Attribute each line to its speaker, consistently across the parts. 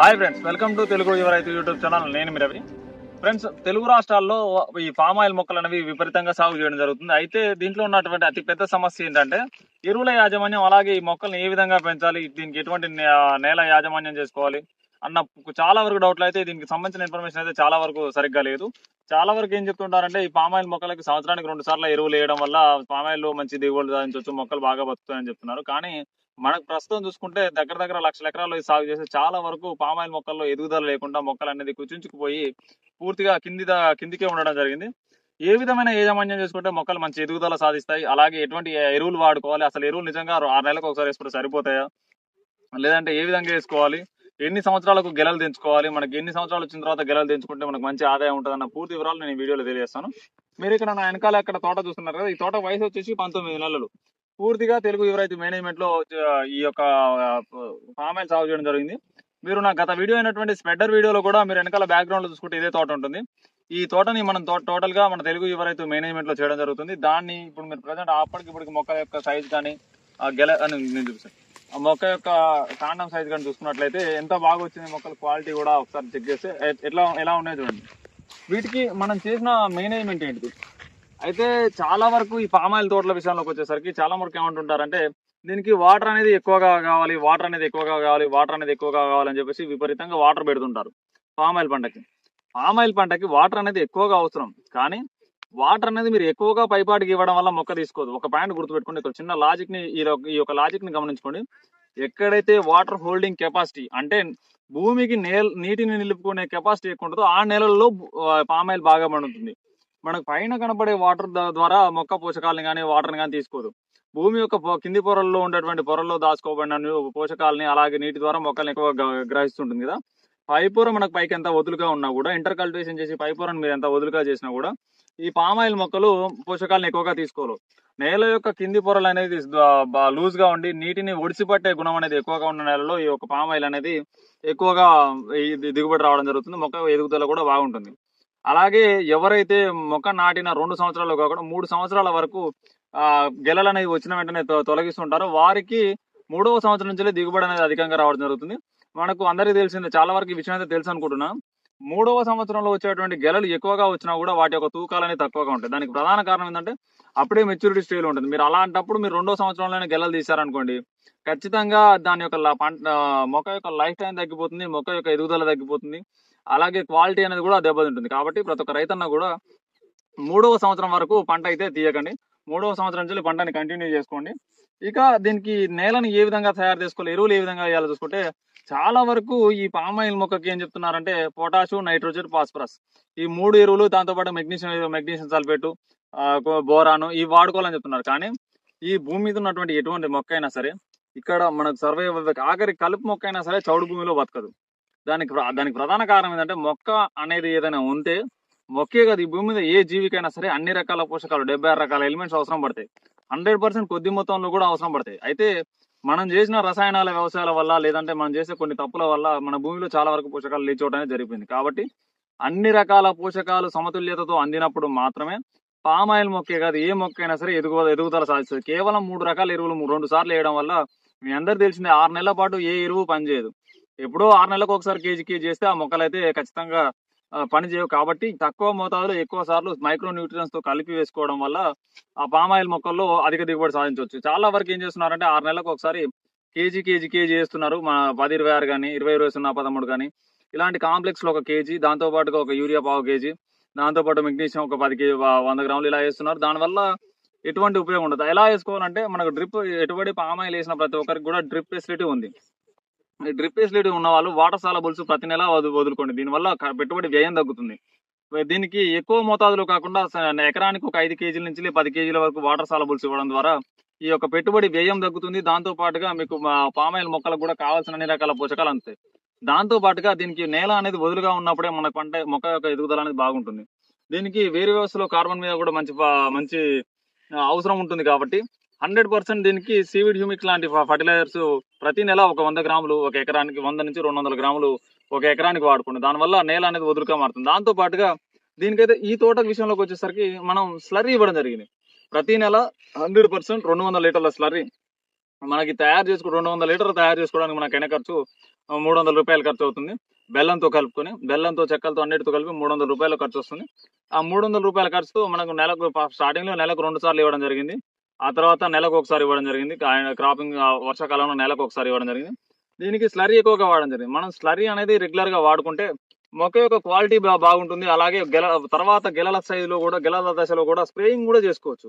Speaker 1: Hi friends welcome to Telugu యువరైతు YouTube channel నేను మీ Ravi. Friends Telugu రాష్ట్రాల్లో ఈ పామ్ ఆయిల్ మొక్కలు అనేవి విపరీతంగా సాగు చేయడం జరుగుతుంది. అయితే దీంట్లో ఉన్నటువంటి అతి పెద్ద సమస్య ఏంటంటే ఎరువుల యాజమాన్యం అలాగే ఈ మొక్కల్ని ఏ విధంగా పెంచాలి దీనికి ఎటువంటి నేల యాజమాన్యం చేసుకోవాలి అన్న చాలా వరకు డౌట్లు అయితే దీనికి సంబంధించిన ఇన్ఫర్మేషన్ అయితే చాలా వరకు సరిగ్గా లేదు. చాలా వరకు ఏం చెప్తుంటారంటే ఈ పామ్ ఆయిల్ మొక్కలకి సంవత్సరానికి రెండు సార్లు ఎరువులు వేయడం వల్ల పామ్ ఆయిల్లో మంచి దిగుబడులు సాధించవచ్చు మొక్కలు బాగా బతుకుతాయని చెప్తున్నారు. కానీ మనకు ప్రస్తుతం చూసుకుంటే దగ్గర దగ్గర లక్షల ఎకరాల్లో సాగు చేస్తే చాలా వరకు పామాయిల్ మొక్కల్లో ఎదుగుదల లేకుండా మొక్కలు అనేది కుచించుకుపోయి పూర్తిగా కింది కిందికే ఉండడం జరిగింది. ఏ విధమైన యాజమాన్యం చేసుకుంటే మొక్కలు మంచి ఎదుగుదల సాధిస్తాయి? అలాగే ఎటువంటి ఎరువులు వాడుకోవాలి? అసలు ఎరువులు నిజంగా ఆరు నెలలకు ఒకసారి వేసుకుంటే సరిపోతాయా? లేదంటే ఏ విధంగా వేసుకోవాలి? ఎన్ని సంవత్సరాలకు గెలలు తెంచుకోవాలి? మనకి ఎన్ని సంవత్సరాలు వచ్చిన తర్వాత గెలలు తెంచుకుంటే మనకు మంచి ఆదాయం ఉంటుందన్న పూర్తి వివరాలు నేను ఈ వీడియోలో తెలియజేస్తాను. మీరు ఇక్కడ నా వెనకాల అక్కడ తోట చూస్తున్నారు కదా ఈ తోట వయసు వచ్చేసి పంతొమ్మిది నెలలు. పూర్తిగా తెలుగు యువరైతు మేనేజ్మెంట్లో ఈ యొక్క పామ్ ఆయిల్ సాగు చేయడం జరిగింది. మీరు నా గత వీడియో అయినటువంటి స్పెడ్డర్ వీడియోలో కూడా మీరు వెనకాల బ్యాక్గ్రౌండ్లో చూసుకుంటే ఇదే తోట ఉంటుంది. ఈ తోటని మనం టోటల్గా మన తెలుగు యువరైతు మేనేజ్మెంట్లో చేయడం జరుగుతుంది. దాన్ని ఇప్పుడు మీరు ప్రజెంట్ అప్పటికి ఇప్పటికి మొక్క యొక్క సైజ్ కానీ ఆ గెల అని నేను చూపిస్తాను ఆ మొక్క యొక్క కాండం సైజ్ కానీ చూసుకున్నట్లయితే ఎంత బాగా వచ్చింది మొక్కల క్వాలిటీ కూడా ఒకసారి చెక్ చేస్తే ఎట్లా ఎలా ఉన్నాయి చూడండి. వీటికి మనం చేసిన మేనేజ్మెంట్ ఏంటిది? అయితే చాలా వరకు ఈ పామాయిల్ తోటల విషయంలోకి వచ్చేసరికి చాలా వరకు ఏమంటుంటారంటే దీనికి వాటర్ అనేది ఎక్కువగా కావాలి వాటర్ అనేది ఎక్కువగా కావాలి వాటర్ అనేది ఎక్కువగా కావాలని చెప్పేసి విపరీతంగా వాటర్ పెడుతుంటారు పామాయిల్ పంటకి. పామాయిల్ పంటకి వాటర్ అనేది ఎక్కువగా అవసరం. కానీ వాటర్ అనేది మీరు ఎక్కువగా పైపాటికి ఇవ్వడం వల్ల మొక్క తీసుకోదు. ఒక పాయింట్ గుర్తుపెట్టుకోండి ఇక్కడ చిన్న లాజిక్ని ఈ యొక్క- లాజిక్ని గమనించుకోండి. ఎక్కడైతే వాటర్ హోల్డింగ్ కెపాసిటీ అంటే భూమికి నేల నీటిని నిలుపుకునే కెపాసిటీ ఎక్కువ ఉంటుందో ఆ నెలల్లో పామాయిల్ బాగా పండుతుంది. మనకు పైన కనపడే వాటర్ ద్వారా మొక్క పోషకాలను కానీ వాటర్ని కానీ తీసుకోదు. భూమి యొక్క కింది పొరల్లో ఉండేటువంటి పొరల్లో దాచుకోబడిన పోషకాలని అలాగే నీటి ద్వారా మొక్కల్ని ఎక్కువ గ్రహిస్తుంటుంది కదా. పై పొర మనకు పైకి ఎంత వదులుగా ఉన్నా కూడా ఇంటర్ కల్టివేషన్ చేసి పై పొరను మీరు ఎంత వదులుగా చేసినా కూడా ఈ పామాయిల్ మొక్కలు పోషకాలను ఎక్కువగా తీసుకోరు. నేల యొక్క కింది పొరలు అనేది లూజ్గా ఉండి నీటిని ఒడిసిపట్టే గుణం అనేది ఎక్కువగా ఉన్న నేలలో ఈ యొక్క పామాయిల్ అనేది ఎక్కువగా దిగుబడి రావడం జరుగుతుంది. మొక్క ఎదుగుదల కూడా బాగుంటుంది. అలాగే ఎవరైతే మొక్క నాటిన రెండు సంవత్సరాలు కాకుండా మూడు సంవత్సరాల వరకు ఆ గెలలు అనేది వచ్చిన వెంటనే తొ- తొలగిస్తుంటారో. వారికి మూడవ సంవత్సరం నుంచి దిగుబడి అనేది అధికంగా రావడం జరుగుతుంది. మనకు అందరికీ తెలిసిందే చాలా వరకు ఈ విషయం అయితే తెలుసు అనుకుంటున్నా. మూడవ సంవత్సరంలో వచ్చేటువంటి గెలలు ఎక్కువగా వచ్చినా కూడా వాటి యొక్క తూకాలు అనేది తక్కువగా ఉంటాయి. దానికి ప్రధాన కారణం ఏంటంటే అప్పుడే మెచ్యూరిటీ స్టేజ్ ఉంటుంది. మీరు అలాంటప్పుడు మీరు రెండో సంవత్సరంలోనే గెలలు తీశారనుకోండి ఖచ్చితంగా దాని యొక్క పంట మొక్క యొక్క లైఫ్ టైం తగ్గిపోతుంది మొక్క యొక్క ఎదుగుదల తగ్గిపోతుంది. అలాగే క్వాలిటీ అనేది కూడా దెబ్బతింటుంది. కాబట్టి ప్రతి ఒక్క రైతన్న కూడా మూడవ సంవత్సరం వరకు పంట అయితే తీయకండి. మూడవ సంవత్సరం నుంచి పంటని కంటిన్యూ చేసుకోండి. ఇక దీనికి నేలను ఏ విధంగా తయారు చేసుకోవాలి ఎరువులు ఏ విధంగా వేయాలో చూసుకుంటే చాలా వరకు ఈ పామాయిల్ మొక్కకి ఏం చెప్తున్నారంటే పొటాషు నైట్రోజన్ ఫాస్ఫరస్. ఈ మూడు ఎరువులు దాంతోపాటు మెగ్నీషియం మెగ్నీషియం సల్ఫేటు బోరాను ఇవి వాడుకోవాలని చెప్తున్నారు. కానీ ఈ భూమి మీద ఉన్నటువంటి ఎటువంటి మొక్క అయినా సరే ఇక్కడ మనకు సర్వే ఆఖరి కలుపు మొక్క అయినా సరే చౌడు భూమిలో బతకదు. దానికి ప్ర- దానికి ప్రధాన కారణం ఏంటంటే మొక్క అనేది ఏదైనా ఉంటే మొక్కే కాదు ఈ భూమి మీద ఏ జీవికైనా సరే అన్ని రకాల పోషకాలు డెబ్బై ఆరు రకాల ఎలిమెంట్స్ అవసరం పడతాయి. హండ్రెడ్ పర్సెంట్ కొద్ది మొత్తంలో కూడా అవసరం పడతాయి. అయితే మనం చేసిన రసాయనాల వ్యవసాయాల వల్ల లేదంటే మనం చేసే కొన్ని తప్పుల వల్ల మన భూమిలో చాలా వరకు పోషకాలు లేచోవడం అనేది జరిగింది కాబట్టి అన్ని రకాల పోషకాలు సమతుల్యతతో అందినప్పుడు మాత్రమే పామ్ ఆయిల్ మొక్కే కాదు ఏ మొక్క అయినా సరే ఎదుగు ఎదుగుదల సాధిస్తుంది. కేవలం మూడు రకాల ఎరువులు రెండు సార్లు వేయడం వల్ల మీ అందరు తెలిసిందే ఆరు నెలల పాటు ఏ ఎరువు పనిచేయదు. ఎప్పుడో ఆరు నెలలకు ఒకసారి కేజీ కేజీ చేస్తే ఆ మొక్కలు అయితే ఖచ్చితంగా పనిచేయవు పని చేయవు. కాబట్టి తక్కువ మోతాదులో ఎక్కువ సార్లు మైక్రో న్యూట్రియన్స్తో కలిపి వేసుకోవడం వల్ల ఆ పామ్ ఆయిల్ మొక్కల్లో అధిక దిగుబడి సాధించవచ్చు. చాలా వరకు ఏం చేస్తున్నారంటే ఆరు నెలలకు ఒకసారి కేజీ కేజీ కేజీ చేస్తున్నారు మా పది ఇరవై ఆరు కానీ ఇరవై ఇరవై సున్నా పదమూడు కానీ ఇలాంటి కాంప్లెక్స్లో ఒక కేజీ దాంతో పాటుగా ఒక యూరియా పావు కేజీ దాంతో పాటు మెగ్నీషియం ఒక పది కేజీ వంద గ్రాములు ఇలా వేస్తున్నారు. దానివల్ల ఎటువంటి ఉపయోగం ఉండదు. ఎలా వేసుకోవాలంటే మనకు డ్రిప్ ఎటువంటి పామ్ ఆయిల్ వేసిన ప్రతి ఒక్కరికి కూడా డ్రిప్ ఫెసిలిటీ ఉంది. డ్రిప్ ఫెసిలిటీ ఉన్న వాళ్ళు వాటర్ సాలబుల్స్ ప్రతి నెల వదులుకోండి. దీనివల్ల పెట్టుబడి వ్యయం తగ్గుతుంది. దీనికి ఎక్కువ మోతాదులో కాకుండా ఎకరానికి ఒక ఐదు కేజీల నుంచి పది కేజీల వరకు వాటర్ సాలబుల్స్ ఇవ్వడం ద్వారా ఈ యొక్క పెట్టుబడి వ్యయం తగ్గుతుంది. దాంతో పాటుగా మీకు మా పామాయిల్ మొక్కలకు కూడా కావాల్సిన అన్ని రకాల పోషకాలు అందుతాయి. దాంతో పాటుగా దీనికి నేల అనేది వదులుగా ఉన్నప్పుడే మన పంట మొక్క యొక్క ఎదుగుదల అనేది బాగుంటుంది. దీనికి వేరు వ్యవస్థలో కార్బన్ మీద కూడా మంచి మంచి అవసరం ఉంటుంది కాబట్టి హండ్రెడ్ పర్సెంట్ దీనికి సీవిడ్ హ్యూమిక్ లాంటి ఫర్టిలైజర్స్ ప్రతి నెల ఒక వంద గ్రాములు ఒక ఎకరానికి వంద నుంచి రెండు వందల గ్రాములు ఒక ఎకరానికి వాడుకోండి దానివల్ల నేల అనేది వదులుగా మారుతుంది. దాంతో పాటుగా దీనికైతే ఈ తోట విషయంలోకి వచ్చేసరికి మనం స్లర్రీ ఇవ్వడం జరిగింది. ప్రతి నెల హండ్రెడ్ పర్సెంట్ రెండు వందల లీటర్ల స్లర్రీ మనకి తయారు చేసుకో రెండు వందల లీటర్లు తయారు చేసుకోవడానికి మనకు అయిన ఖర్చు? మూడు వందల రూపాయలు ఖర్చు అవుతుంది. బెల్లంతో కలుపుకొని బెల్లంతో చెక్కలతో అన్నిటితో కలిపి మూడు వందల రూపాయలు ఖర్చు వస్తుంది. ఆ మూడు వందల రూపాయల ఖర్చుతో మనకు నెలకు స్టార్టింగ్లో నెలకు రెండు సార్లు ఇవ్వడం జరిగింది. ఆ తర్వాత నెలకు ఒకసారి ఇవ్వడం జరిగింది. ఆయన క్రాపింగ్ వర్షాకాలంలో నెలకు ఒకసారి ఇవ్వడం జరిగింది. దీనికి స్లరీ ఎక్కువగా వాడడం జరిగింది. మనం స్లరీ అనేది రెగ్యులర్గా వాడుకుంటే మొక్క యొక్క క్వాలిటీ బాగుంటుంది. అలాగే గెల తర్వాత గెలల సైజులో కూడా గెలల దశలో కూడా స్ప్రేయింగ్ కూడా చేసుకోవచ్చు.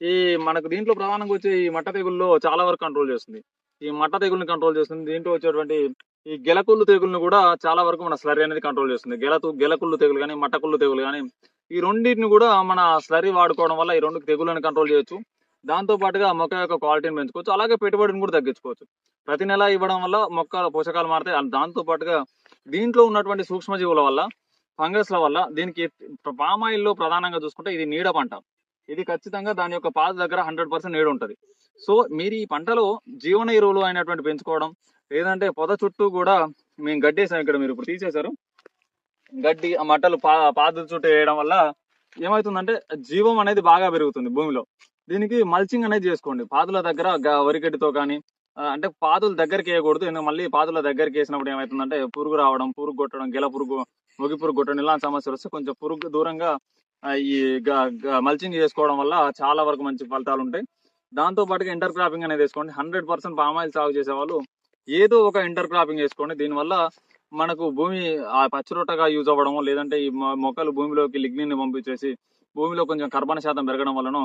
Speaker 1: ఈ మనకు దీంట్లో ప్రధానంగా వచ్చే ఈ మట్ట తెగుల్లో చాలా వరకు కంట్రోల్ చేస్తుంది. ఈ మట్ట తెగుల్ని కంట్రోల్ చేస్తుంది. దీంట్లో వచ్చేటువంటి ఈ గెలకుళ్ళు తెగుల్ని కూడా చాలా వరకు మన స్లరీ అనేది కంట్రోల్ చేస్తుంది. గెలతు గెలకుళ్ళు తెగులు కానీ మట్టకుళ్ళు తెగులు కానీ ఈ రెండింటిని కూడా మన స్లరీ వాడుకోవడం వల్ల ఈ రెండు తెగులను కంట్రోల్ చేయొచ్చు. దాంతో పాటుగా మొక్క యొక్క క్వాలిటీని పెంచుకోవచ్చు. అలాగే పెట్టుబడిని కూడా తగ్గించుకోవచ్చు. ప్రతి నెల ఇవ్వడం వల్ల మొక్క పోషకాలు మారుతాయి. దాంతో పాటుగా దీంట్లో ఉన్నటువంటి సూక్ష్మజీవుల వల్ల ఫంగస్ల వల్ల దీనికి పామాయిల్లో ప్రధానంగా చూసుకుంటే ఇది నీడ పంట. ఇది ఖచ్చితంగా దాని యొక్క పాద దగ్గర హండ్రెడ్ పర్సెంట్ నీడ ఉంటుంది. సో మీరు ఈ పంటలో జీవన ఎరువులు అయినటువంటి పెంచుకోవడం లేదంటే పొద చుట్టూ కూడా మేము గడ్డేసాం ఇక్కడ మీరు ఇప్పుడు తీసేశారు. గడ్డి ఆ మట్టలు పా పాద చుట్టూ వేయడం వల్ల ఏమవుతుందంటే జీవం అనేది బాగా పెరుగుతుంది భూమిలో. దీనికి మల్చింగ్ అనేది చేసుకోండి. పాదుల దగ్గర గ- వరిగడ్డితో కానీ అంటే పాదుల దగ్గరికి వేయకూడదు. ఎందుకంటే మళ్ళీ పాదుల దగ్గరికి వేసినప్పుడు ఏమవుతుందంటే పురుగు రావడం పురుగు కొట్టడం గెల పురుగు మొగి పురుగు కొట్టడం ఇలాంటి సమస్యలు వస్తే కొంచెం పురుగు దూరంగా ఈ మల్చింగ్ చేసుకోవడం వల్ల చాలా వరకు మంచి ఫలితాలు ఉంటాయి. దాంతో పాటుగా ఇంటర్ క్రాపింగ్ అనేది వేసుకోండి. హండ్రెడ్ పర్సెంట్ పామాయిల్ సాగు చేసే వాళ్ళు ఏదో ఒక ఇంటర్ క్రాపింగ్ వేసుకోండి. దీనివల్ల మనకు భూమి ఆ పచ్చిరొట్టగా యూజ్ అవ్వడము లేదంటే ఈ మొ- మొక్కలు భూమిలోకి లిగ్నిని ని పంపించేసి భూమిలో కొంచెం కర్బన శాతం పెరగడం వలన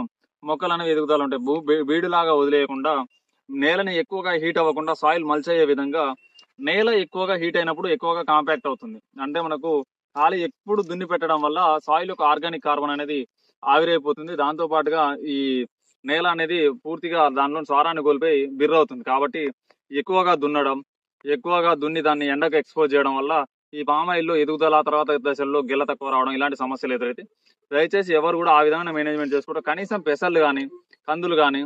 Speaker 1: మొక్కలు అనేవి ఎదుగుదల ఉంటాయి. భూ బీ- బీడులాగా వదిలేయకుండా నేలని ఎక్కువగా హీట్ అవ్వకుండా సాయిల్ మల్చయ్యే విధంగా నేల ఎక్కువగా హీట్ అయినప్పుడు ఎక్కువగా కాంపాక్ట్ అవుతుంది. అంటే మనకు గాలి ఎప్పుడు దున్ని పెట్టడం వల్ల సాయిల్ యొక్క ఆర్గానిక్ కార్బన్ అనేది ఆవిరైపోతుంది. దాంతో పాటుగా ఈ నేల అనేది పూర్తిగా దానిలో సారాన్ని కోల్పోయి బిర్ర అవుతుంది కాబట్టి ఎక్కువగా దున్నడం ఎక్కువగా దున్ని దాన్ని ఎండకు ఎక్స్పోజ్ చేయడం వల్ల ఈ పామాయిల్లో ఎదుగుదల తర్వాత దశల్లో గిల్ల తక్కువ రావడం ఇలాంటి సమస్యలు ఎదురైతే దయచేసి ఎవరు కూడా ఆ విధంగా మేనేజ్మెంట్ చేసుకుంటారు కనీసం పెసలు కానీ కందులు కానీ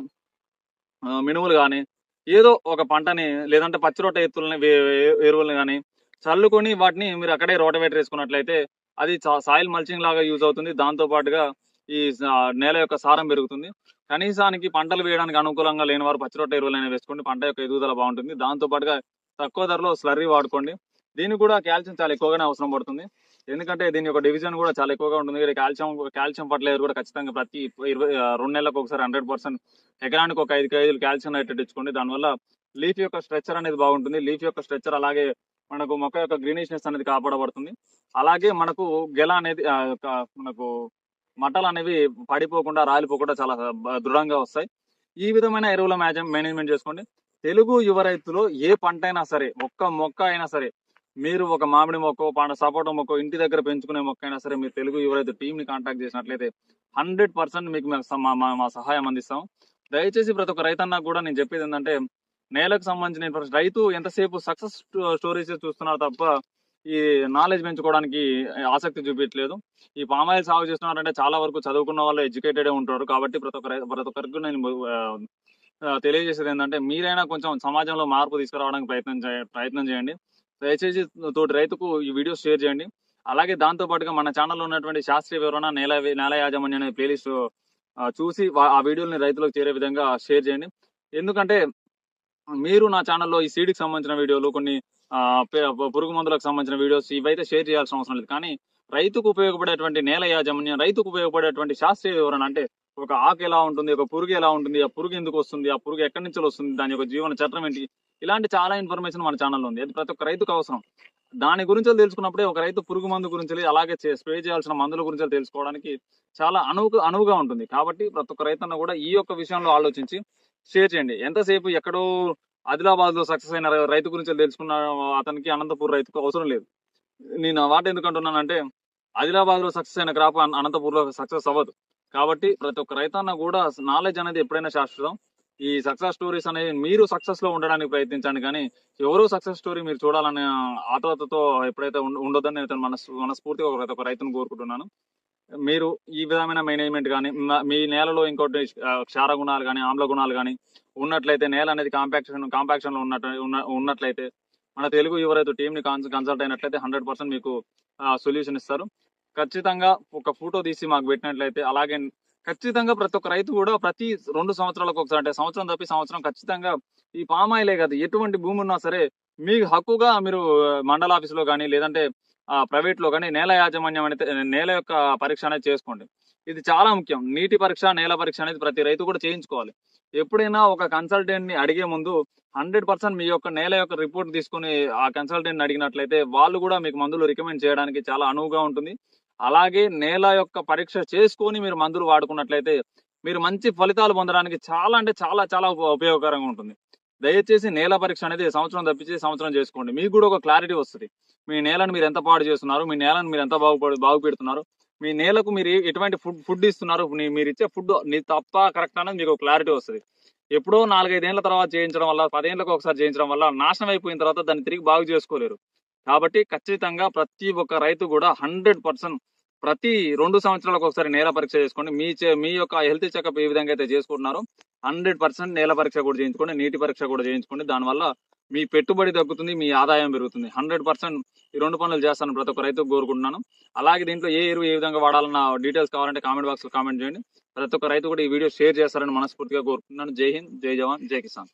Speaker 1: మినుములు కానీ ఏదో ఒక పంటని లేదంటే పచ్చిరొట్ట ఎత్తులని ఎరువులను కానీ చల్లుకొని వాటిని మీరు అక్కడే రోటవేటర్ వేసుకున్నట్లయితే అది సాయిల్ మల్చింగ్ లాగా యూజ్ అవుతుంది. దాంతోపాటుగా ఈ నేల యొక్క సారం పెరుగుతుంది. కనీసానికి పంటలు వేయడానికి అనుకూలంగా లేని వారు పచ్చిరొట్ట ఎరువులైనా వేసుకోండి. పంట యొక్క ఎదుగుదల బాగుంటుంది. దాంతో పాటుగా తక్కువ ధరలో స్లర్రీ వాడుకోండి. దీనికి కూడా కాల్షియం చాలా ఎక్కువగానే అవసరం పడుతుంది. ఎందుకంటే దీని యొక్క డివిజన్ కూడా చాలా ఎక్కువగా ఉంటుంది. కాల్షియం కాల్షియం ఫర్టిలైజర్ కూడా ఖచ్చితంగా ప్రతి ఇరవై రెండు నెలలకు ఒకసారి హండ్రెడ్ పర్సెంట్ ఎకరానికి ఒక ఐదు కేజీలు కాల్షియం నైట్రేట్ ఇచ్చుకోండి. దానివల్ల లీఫ్ యొక్క స్ట్రక్చర్ అనేది బాగుంటుంది. లీఫ్ యొక్క స్ట్రక్చర్ అలాగే మనకు మొక్క యొక్క గ్రీనిష్నెస్ అనేది కాపాడబడుతుంది. అలాగే మనకు గెల అనేది మనకు మట్టలు అనేవి పడిపోకుండా రాలిపోకుండా చాలా దృఢంగా వస్తాయి. ఈ విధమైన ఎరువుల మేనేజ్మెంట్ చేసుకోండి తెలుగు యువ రైతులు ఏ పంట అయినా సరే ఒక్క మొక్క అయినా సరే మీరు ఒక మామిడి మొక్క పంట సపోటా మొక్క ఇంటి దగ్గర పెంచుకునే మొక్క అయినా సరే మీరు తెలుగు ఎవరైతే రైతు ని కాంటాక్ట్ చేసినట్లయితే హండ్రెడ్ పర్సెంట్ మీకు మా- మా- మా సహాయం అందిస్తాం. దయచేసి ప్రతి ఒక్క రైతన్నా కూడా నేను చెప్పేది ఏంటంటే నేలకు సంబంధించిన రైతు ఎంతసేపు సక్సెస్ స్టోరీస్ చూస్తున్నారు తప్ప ఈ నాలెడ్జ్ పెంచుకోవడానికి ఆసక్తి చూపించలేదు. ఈ పామాయిల్ సాగు చేస్తున్నారంటే చాలా వరకు చదువుకున్న వాళ్ళు ఎడ్యుకేటెడ్ ఉంటారు కాబట్టి ప్రతి ఒక్క ప్రతి ఒక్కరికి నేను తెలియజేసేది ఏంటంటే మీరైనా కొంచెం సమాజంలో మార్పు తీసుకురావడానికి ప్రయత్నం ప్రయత్నం చేయండి. దయచేసి తోటి రైతుకు ఈ వీడియో షేర్ చేయండి. అలాగే దాంతో పాటుగా మన ఛానల్లో ఉన్నటువంటి శాస్త్రీయ వివరణ నేల నేల యాజమాన్యం అనే ప్లేలిస్ట్ చూసి ఆ వీడియోని రైతులకు చేరే విధంగా షేర్ చేయండి. ఎందుకంటే మీరు నా ఛానల్లో ఈ సీడ్కి సంబంధించిన వీడియోలు కొన్ని పురుగు మందులకు సంబంధించిన వీడియోస్ ఇవైతే షేర్ చేయాల్సిన అవసరం లేదు. కానీ రైతుకు ఉపయోగపడేటువంటి నేల యాజమాన్యం రైతుకు ఉపయోగపడేటువంటి శాస్త్రీయ వివరణ అంటే ఒక ఆకు ఎలా ఉంటుంది ఒక పురుగు ఎలా ఉంటుంది ఆ పురుగు ఎందుకు వస్తుంది ఆ పురుగు ఎక్కడి నుంచి వస్తుంది దాని యొక్క జీవన చట్టం ఏంటి? ఇలాంటి చాలా ఇన్ఫర్మేషన్ మన ఛానల్లో ఉంది. అది ప్రతి ఒక్క రైతుకు అవసరం. దాని గురించి తెలుసుకున్నప్పుడే ఒక రైతు పురుగు మందు గురించి అలాగే స్ప్రే చేయాల్సిన మందుల గురించి తెలుసుకోవడానికి చాలా అనువు అనువుగా ఉంటుంది. కాబట్టి ప్రతి ఒక్క రైతన్న కూడా ఈ యొక్క విషయంలో ఆలోచించి షేర్ చేయండి. ఎంతసేపు ఎక్కడో ఆదిలాబాద్లో సక్సెస్ అయిన రైతు గురించి తెలుసుకున్న అతనికి అనంతపూర్ రైతుకు అవసరం లేదు. నేను వాటి ఎందుకంటున్నానంటే ఆదిలాబాద్లో సక్సెస్ అయిన క్రాప్ అన- అనంతపూర్లో సక్సెస్ అవ్వదు. కాబట్టి ప్రతి ఒక్క రైతన్న కూడా నాలెడ్జ్ అనేది ఎప్పుడైనా శాశ్వతం. ఈ సక్సెస్ స్టోరీస్ అనేవి మీరు సక్సెస్లో ఉండడానికి ప్రయత్నించండి కానీ ఎవరో సక్సెస్ స్టోరీ మీరు చూడాలనే ఆతృతతో ఎప్పుడైతే ఉండ- ఉండొద్దని నేను మనస్ మనస్ఫూర్తిగా ఒక ప్రతి ఒక్క రైతును కోరుకుంటున్నాను. మీరు ఈ విధమైన మేనేజ్మెంట్ కానీ మీ నేలలో ఇంకోటి క్షార గుణాలు కానీ ఆమ్ల గుణాలు కానీ ఉన్నట్లయితే నేల అనేది కాంపాక్షన్ కాంపాక్షన్లో ఉన్నట్టు ఉన్న- ఉన్నట్లయితే మన తెలుగు యువరైతే టీంని ని కన్సల్ట్ అయినట్లయితే హండ్రెడ్ పర్సెంట్ మీకు సొల్యూషన్ ఇస్తారు. ఖచ్చితంగా ఒక ఫోటో తీసి మాకు పెట్టినట్లయితే అలాగే ఖచ్చితంగా ప్రతి ఒక్క రైతు కూడా ప్రతి రెండు సంవత్సరాలకు ఒకసారి అంటే సంవత్సరం తప్పి సంవత్సరం ఖచ్చితంగా ఈ పామాయిలే కాదు ఎటువంటి భూమి ఉన్నా సరే మీకు హక్కుగా మీరు మండల ఆఫీసులో కానీ లేదంటే ఆ, ప్రైవేట్లో కానీ నేల యాజమాన్యం అనేది నేల యొక్క పరీక్ష అనేది చేసుకోండి. ఇది చాలా ముఖ్యం. నీటి పరీక్ష నేల పరీక్ష అనేది ప్రతి రైతు కూడా చేయించుకోవాలి. ఎప్పుడైనా ఒక కన్సల్టెంట్ని అడిగే ముందు హండ్రెడ్ పర్సెంట్ మీ యొక్క నేల యొక్క రిపోర్ట్ తీసుకుని ఆ కన్సల్టెంట్ అడిగినట్లయితే వాళ్ళు కూడా మీకు మందులు రికమెండ్ చేయడానికి చాలా అనువుగా ఉంటుంది. అలాగే నేల యొక్క పరీక్ష చేసుకొని మీరు మందులు వాడుకున్నట్లయితే మీరు మంచి ఫలితాలు పొందడానికి చాలా అంటే చాలా చాలా ఉప- ఉపయోగకరంగా ఉంటుంది. దయచేసి నేల పరీక్ష అనేది సంవత్సరం తప్పించి సంవత్సరం చేసుకోండి. మీకు కూడా ఒక క్లారిటీ వస్తుంది. మీ నేలను మీరు ఎంత పాడు చేస్తున్నారు మీ నేలను మీరు ఎంత బాగుపడి బాగుపెడుతున్నారు మీ నేలకు మీరు ఎటువంటి ఫుడ్ ఫుడ్ ఇస్తున్నారు మీ- మీరు ఇచ్చే ఫుడ్ నీ తప్ప కరెక్ట్ అనేది మీకు క్లారిటీ వస్తుంది. ఎప్పుడో నాలుగైదేళ్ళ తర్వాత చేయించడం వల్ల పదేళ్ళకు ఒకసారి చేయించడం వల్ల నాశనం అయిపోయిన తర్వాత దాన్ని తిరిగి బాగు చేసుకోలేరు. కాబట్టి ఖచ్చితంగా ప్రతి ఒక్క రైతు కూడా హండ్రెడ్ పర్సెంట్ ప్రతి రెండు సంవత్సరాలకు ఒకసారి నేల పరీక్ష చేసుకోండి. మీ చే- మీ యొక్క హెల్త్ చెకప్ ఏ విధంగా అయితే చేసుకుంటున్నారో హండ్రెడ్ పర్సెంట్ నేల పరీక్ష కూడా చేయించుకోండి. నీటి పరీక్ష కూడా చేయించుకోండి. దానివల్ల మీ పెట్టుబడి తగ్గుతుంది మీ ఆదాయం పెరుగుతుంది. హండ్రెడ్ పర్సెంట్ ఈ రెండు పనులు చేస్తాను ప్రతి ఒక్క రైతుకు కోరుకుంటున్నాను. అలాగే దీంట్లో ఏ ఎరువు ఏ విధంగా వాడాలన్న డీటెయిల్స్ కావాలంటే కామెంట్ బాక్స్లో కామెంట్ చేయండి. ప్రతి ఒక్క రైతు కూడా ఈ వీడియో షేర్ చేస్తారని మనస్ఫూర్తిగా కోరుకుంటున్నాను. జై హింద్ జై జవాన్ జై కిసాన్.